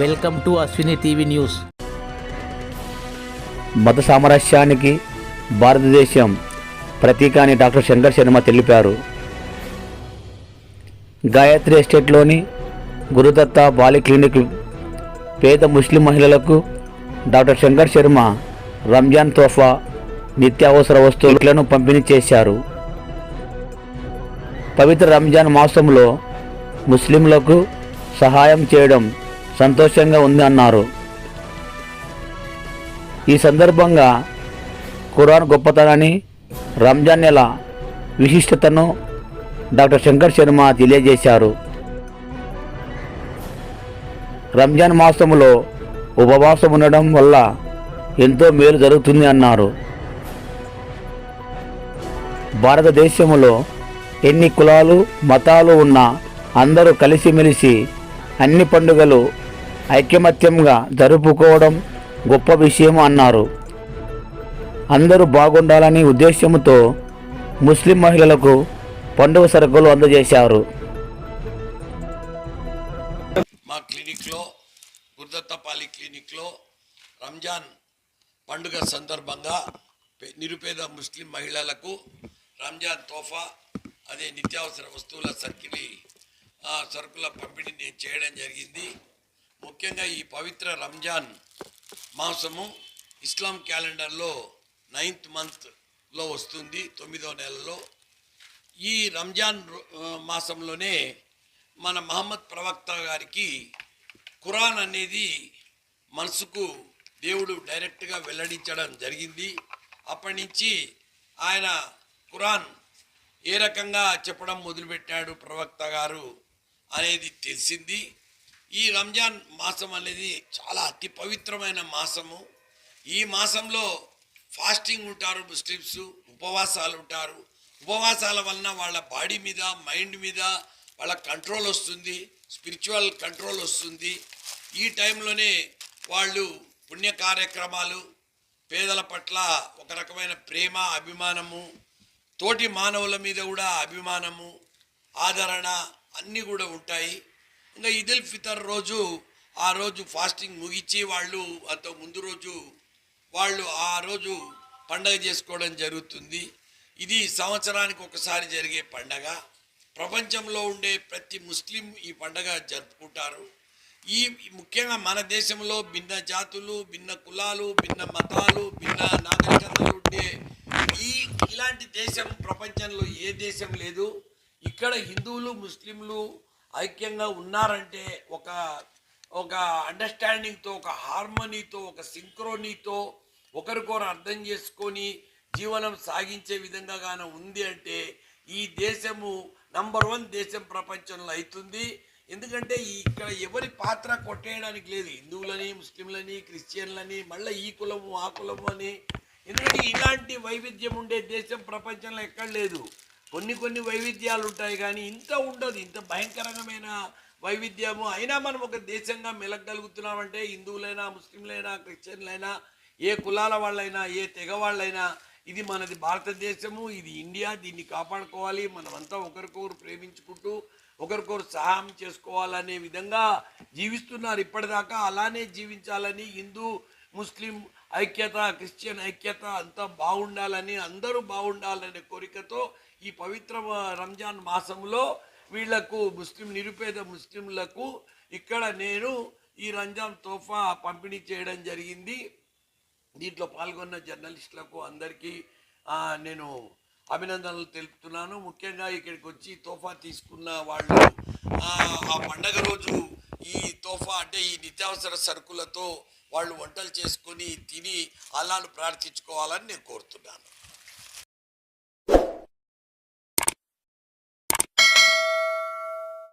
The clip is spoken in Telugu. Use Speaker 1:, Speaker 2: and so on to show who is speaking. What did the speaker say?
Speaker 1: Welcome to Ashwini TV news.
Speaker 2: మత సామరస్యానికి భారతదేశం ప్రతీక అని డాక్టర్ శంకర్ శర్మ తెలిపారు. గాయత్రి ఎస్టేట్లోని గురుదత్త బాలి క్లినిక్ పేద ముస్లిం మహిళలకు డాక్టర్ శంకర్ శర్మ రంజాన్ తోఫా నిత్యావసర వస్తువులను పంపిణీ చేశారు. పవిత్ర రంజాన్ మాసంలో ముస్లింలకు సహాయం చేయడం సంతోషంగా ఉంది అన్నారు. ఈ సందర్భంగా ఖురాన్ గొప్పతనాన్ని రంజాన్ నెల విశిష్టతను డాక్టర్ శంకర్ శర్మ తెలియజేశారు. రంజాన్ మాసంలో ఉపవాసం ఉండడం వల్ల ఎంతో మేలు జరుగుతుంది అన్నారు. భారతదేశంలో ఎన్ని కులాలు మతాలు ఉన్నా అందరూ కలిసిమెలిసి అన్ని పండుగలు ఐకమత్యంగా జరుపుకోవడం గొప్ప విషయం అన్నారు. అందరూ బాగుండాలని ఉద్దేశంతో ముస్లిం మహిళలకు పండుగ సరుకులు అందజేశారు.
Speaker 3: మా క్లినిక్లో గుర్దత్తపాలి క్లినిక్లో రంజాన్ పండుగ సందర్భంగా పే- నిరుపేద ముస్లిం మహిళలకు రంజాన్ తోఫా అదే నిత్యావసర వస్తువుల సర్కిలీ సరుకుల పంపిణీ నేను చేయడం జరిగింది. ముఖ్యంగా ఈ పవిత్ర రంజాన్ మాసము ఇస్లాం క్యాలెండర్లో నైన్త్ మంత్లో వస్తుంది తొమ్మిదో నెలలో. ఈ రంజాన్ మాసంలోనే మన మహమ్మద్ ప్రవక్త గారికి ఖురాన్ అనేది మనసుకు దేవుడు డైరెక్ట్గా వెల్లడించడం జరిగింది. అప్పటి నుంచి ఆయన ఖురాన్ ఏ రకంగా చెప్పడం మొదలుపెట్టాడు ప్రవక్త గారు అనేది తెలిసింది. ఈ రంజాన్ మాసం అనేది చాలా అతి పవిత్రమైన మాసము. ఈ మాసంలో ఫాస్టింగ్ ఉంటారు ముస్లిమ్స్ ఉపవాసాలు ఉంటారు. ఉపవాసాల వలన వాళ్ళ బాడీ మీద మైండ్ మీద వాళ్ళ కంట్రోల్ వస్తుంది స్పిరిచువల్ కంట్రోల్ వస్తుంది. ఈ టైంలోనే వాళ్ళు పుణ్య కార్యక్రమాలు పేదల పట్ల ఒక రకమైన ప్రేమ అభిమానము తోటి మానవుల మీద కూడా అభిమానము ఆదరణ అన్నీ కూడా ఉంటాయి. ఇంకా ఇదిల్ ఫితర్ రోజు ఆ రోజు ఫాస్టింగ్ ముగించి వాళ్ళు అంత ముందు రోజు వాళ్ళు ఆ రోజు పండగ చేసుకోవడం జరుగుతుంది. ఇది సంవత్సరానికి ఒకసారి జరిగే పండగ. ప్రపంచంలో ఉండే ప్రతి ముస్లిం ఈ పండగ జరుపుకుంటారు. ఈ ముఖ్యంగా మన దేశంలో భిన్న జాతులు భిన్న కులాలు భిన్న మతాలు భిన్న నాగరికతలు ఉండే ఈ ఇలాంటి దేశం ప్రపంచంలో ఏ దేశం లేదు. ఇక్కడ హిందువులు ముస్లింలు ఐక్యంగా ఉన్నారంటే ఒక ఒక అండర్స్టాండింగ్తో ఒక హార్మనీతో ఒక సింక్రోనీతో ఒకరికొకరు అర్థం చేసుకొని జీవనం సాగించే విధంగా ఉంది అంటే ఈ దేశము నంబర్ వన్ దేశం ప్రపంచంలో అవుతుంది ఎందుకంటే ఇక్కడ ఎవరి పాత్ర కొట్టేయడానికి లేదు. హిందువులని ముస్లింలని క్రిస్టియన్లని మళ్ళీ ఈ కులము ఆ కులము అని. ఎందుకంటే ఇలాంటి వైవిధ్యం ఉండే దేశం ప్రపంచంలో ఎక్కడ లేదు. కొన్ని కొన్ని వైవిధ్యాలు ఉంటాయి కానీ ఇంత ఉండదు ఇంత భయంకరమైన వైవిధ్యము. అయినా మనం ఒక దేశంగా మెలగలుగుతున్నామంటే హిందువులైనా ముస్లింలైనా క్రిస్టియన్లైనా ఏ కులాల వాళ్ళైనా ఏ తెగ వాళ్ళైనా ఇది మనది భారతదేశము ఇది ఇండియా దీన్ని కాపాడుకోవాలి. మనమంతా ఒకరికొకరు ప్రేమించుకుంటూ ఒకరికొకరు సహాయం చేసుకోవాలనే విధంగా జీవిస్తున్నారు ఇప్పటిదాకా. అలానే జీవించాలని హిందూ ముస్లిం ఐక్యత క్రిస్టియన్ ఐక్యత అంతా బాగుండాలని అందరూ బాగుండాలనే కోరికతో ఈ పవిత్ర రంజాన్ మాసంలో వీళ్ళకు ముస్లిం నిరుపేద ముస్లింలకు ఇక్కడ నేను ఈ రంజాన్ తోఫా పంపిణీ చేయడం జరిగింది. దీంట్లో పాల్గొన్న జర్నలిస్టులకు అందరికీ నేను అభినందనలు తెలుపుతున్నాను. ముఖ్యంగా ఇక్కడికి వచ్చి తోఫా తీసుకున్న వాళ్ళు ఆ పండగ రోజు ఈ తోఫా అంటే ఈ నిత్యావసర సరుకులతో వాళ్ళు వంటలు చేసుకొని తిని అల్లాను ప్రార్థించుకోవాలని నేను కోరుతున్నాను.